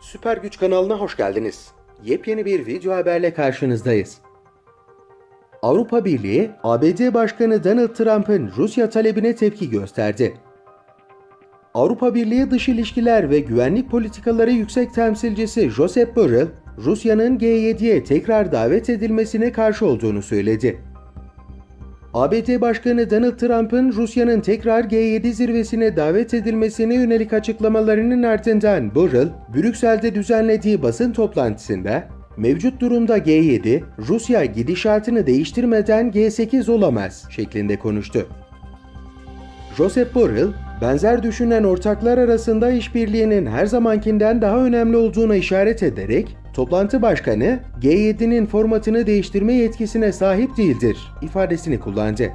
Süper Güç kanalına hoş geldiniz. Yepyeni bir video haberle karşınızdayız. Avrupa Birliği, ABD Başkanı Donald Trump'ın Rusya talebine tepki gösterdi. Avrupa Birliği Dış İlişkiler ve Güvenlik Politikaları Yüksek Temsilcisi Josep Borrell, Rusya'nın G7'ye tekrar davet edilmesine karşı olduğunu söyledi. ABD Başkanı Donald Trump'ın Rusya'nın tekrar G7 zirvesine davet edilmesine yönelik açıklamalarının ardından Borrell, Brüksel'de düzenlediği basın toplantısında mevcut durumda G7, Rusya gidişatını değiştirmeden G8 olamaz şeklinde konuştu. Josep Borrell, benzer düşünen ortaklar arasında işbirliğinin her zamankinden daha önemli olduğuna işaret ederek, toplantı başkanı G7'nin formatını değiştirme yetkisine sahip değildir ifadesini kullandı.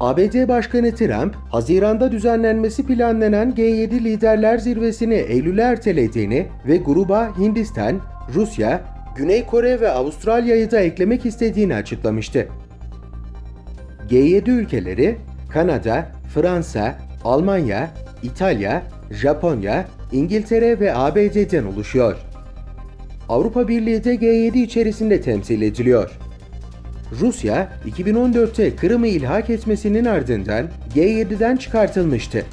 ABD Başkanı Trump, Haziran'da düzenlenmesi planlanan G7 Liderler Zirvesini Eylül'e ertelediğini ve gruba Hindistan, Rusya, Güney Kore ve Avustralya'yı da eklemek istediğini açıklamıştı. G7 ülkeleri Kanada, Fransa, Almanya, İtalya, Japonya, İngiltere ve ABD'den oluşuyor. Avrupa Birliği de G7 içerisinde temsil ediliyor. Rusya, 2014'te Kırım'ı ilhak etmesinin ardından G7'den çıkartılmıştı.